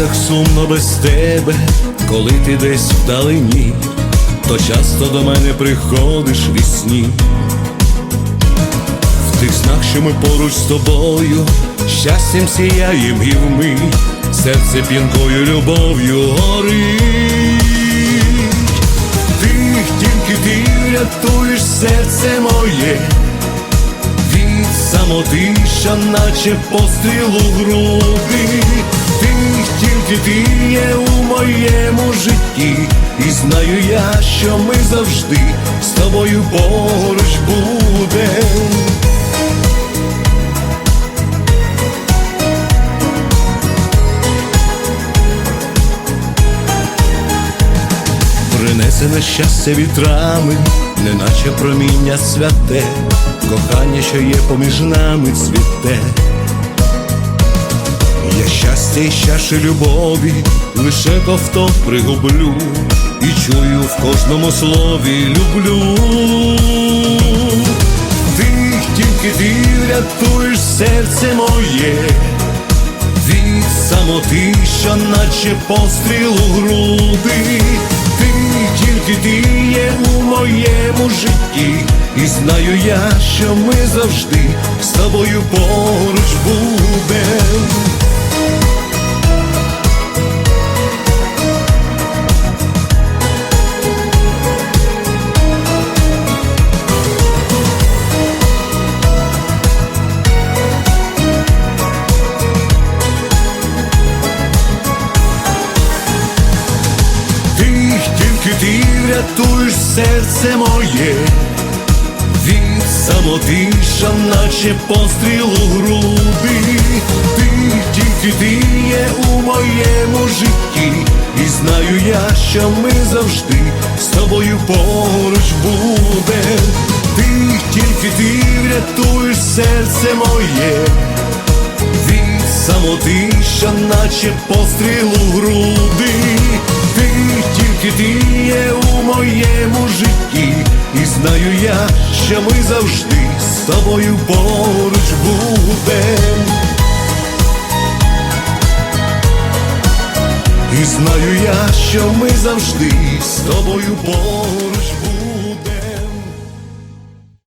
так сумно без тебе, коли ти десь вдалині, то часто до мене приходиш вісні. В тих снах, що ми поруч з тобою, щастям сіяєм і вмить, серце п'янкою любов'ю горить. Ти тільки ти рятуєш серце моє від самоти, наче постріл у груди. Ти ти є у моєму житті, і знаю я, що ми завжди з тобою поруч будем. Принесене щастя вітрами, неначе проміння святе, кохання, що є поміж нами, цвіте. І чаші любові, лише ковток пригублю, і чую в кожному слові люблю. Ти тільки ти рятуєш серце моє від самоти, що наче постріл у груди. Ти тільки ти є у моєму житті, і знаю я, що ми завжди з тобою поруч будем. Ти рятуєш серце моє від самоти, наче постріл у груди. Ти тільки ти є у моєму житті, і знаю я, що ми завжди з тобою поруч будем. Ти тільки ти рятуєш серце моє від самоти, що наче постріл у груди. Моєму житті, і знаю я, що ми завжди з тобою поруч будем. І знаю я, що ми завжди з тобою поруч